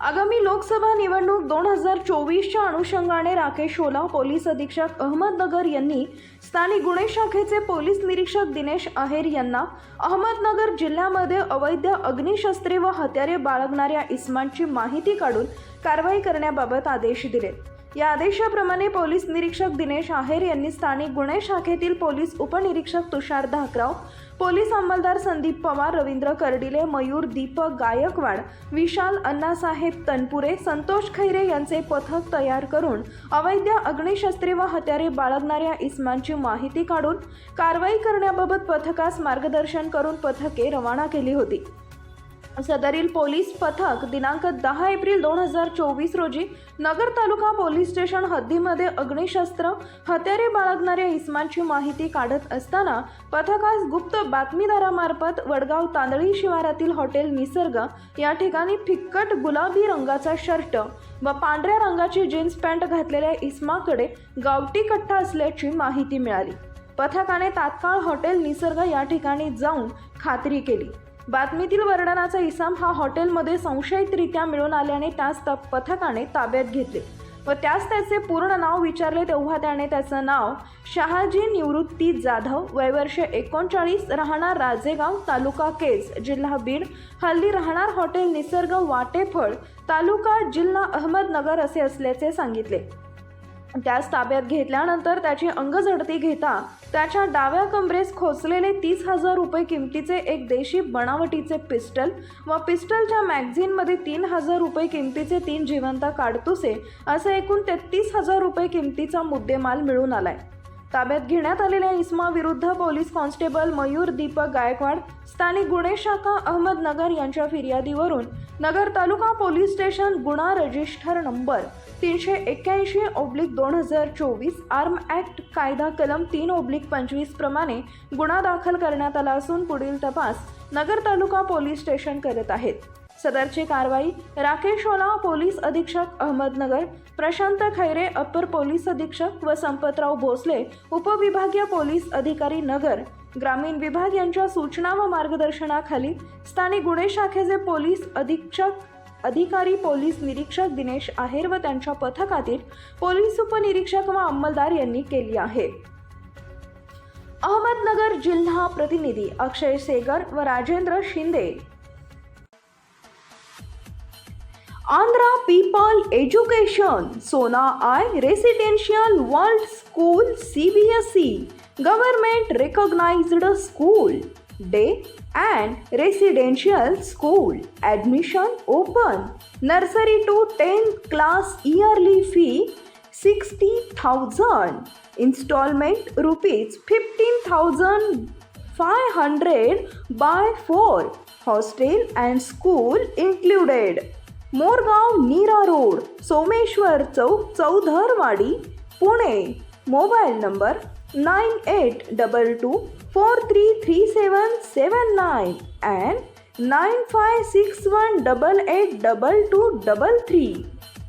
आगामी लोकसभा निवडणूक दोन हजार चोवीसच्या अनुषंगाने राकेश ओला पोलीस अधीक्षक अहमदनगर यांनी स्थानिक गुन्हे शाखेचे पोलीस निरीक्षक दिनेश आहेर यांना अहमदनगर जिल्ह्यामध्ये अवैध अग्निशस्त्रे व हत्यारे बाळगणाऱ्या इस्मांची माहिती काढून कारवाई करण्याबाबत आदेश दिले. या आदेशाप्रमाणे पोलीस निरीक्षक दिनेश आहेर यांनी स्थानिक गुन्हे शाखेतील पोलीस उपनिरीक्षक तुषार धाकराव पोलीस अंमलदार संदीप पवार रवींद्र कर्डिले मयूर दीपक गायकवाड विशाल अण्णासाहेब तनपुरे संतोष खैरे यांचे पथक तयार करून अवैध अग्निशस्त्रे व हत्यारे बाळगणाऱ्या इस्मांची माहिती काढून कारवाई करण्याबाबत पथकास मार्गदर्शन करून पथके रवाना केली होती. सदरील पोलीस पथक दिनांक दहा एप्रिल दोन हजार चोवीस रोजी नगर तालुका पोलीस स्टेशन हद्दीमध्ये अग्निशस्त्र हत्यारे बाळगणाऱ्या इस्मांची माहिती काढत असताना पथकास गुप्त बातमीदारामार्फत वडगाव तांदळी शिवारातील हॉटेल निसर्ग या ठिकाणी फिक्कट गुलाबी रंगाचा शर्ट व पांढऱ्या रंगाची जीन्स पॅन्ट घातलेल्या इस्माकडे गावठी कट्टा असल्याची माहिती मिळाली. पथकाने तात्काळ हॉटेल निसर्ग या ठिकाणी जाऊन खात्री केली. बातमीतील वर्णनाचा इसाम हा हॉटेलमध्ये संशयितरित्या मिळून आल्याने त्यास त- पथकाने ताब्यात घेतले व त्यास त्याचे पूर्ण नाव विचारले तेव्हा त्याने त्याचं नाव शहाजी निवृत्ती जाधव वयवर्ष एकोणचाळीस राहणार राजेगाव तालुका केज जिल्हा बीड हल्ली राहणार हॉटेल निसर्ग वाटेफळ तालुका जिल्हा अहमदनगर असे असल्याचे सांगितले. त्यास ताब्यात घेतल्यानंतर त्याची अंगझडती घेता त्याच्या डाव्या कमरेस खोचलेले तीस हजार रुपये किमतीचे एक देशी बनावटीचे पिस्टल व पिस्टलच्या मॅगझिनमध्ये तीन हजार रुपये किमतीचे तीन जिवंत काडतुसे असे एकूण तेहतीस हजार रुपये किमतीचा मुद्देमाल मिळून आलाय. ताब्यात घेण्यात आलेल्या इस्मा विरुद्ध पोलीस कॉन्स्टेबल मयूर दीपक गायकवाड स्थानिक गुन्हे शाखा अहमदनगर यांच्या फिर्यादीवरून नगर तालुका पोलीस स्टेशन गुन्हा रजिस्टर नंबर तीनशे एक्क्याऐंशी ओब्लिक दोन हजार चोवीस आर्म ॲक्ट कायदा कलम तीन ओब्लिक पंचवीस प्रमाणे गुन्हा दाखल करण्यात आला असून पुढील तपास नगर तालुका पोलीस स्टेशन करत आहेत. सदरची कारवाई राकेश ओला पोलीस अधीक्षक अहमदनगर प्रशांत खैरे अप्पर पोलीस अधीक्षक व संपतराव भोसले उपविभागीय पोलीस अधिकारी नगर ग्रामीण विभाग यांच्या सूचना व मार्गदर्शनाखाली स्थानिक गुन्हे शाखेचे पोलीस अधीक्षक अधिकारी पोलीस निरीक्षक दिनेश आहेर व त्यांच्या पथकातील पोलीस उपनिरीक्षक व अंमलदार यांनी केली आहे. अहमदनगर जिल्हा प्रतिनिधी अक्षय सेगर व Rajendra Shinde Andhra People Education, Sona I Residential World School CBSE, Government Recognized School, Day and Residential School. Admission open. Nursery to 10 class yearly fee 60,000. Installment rupees 15,500 by 4. Hostel and school included. Morgaon Nira road Someshwar chowk Chaudharwadi Pune. Mobile number nine eight double two four three three seven seven nine and nine five six one double eight double two double three.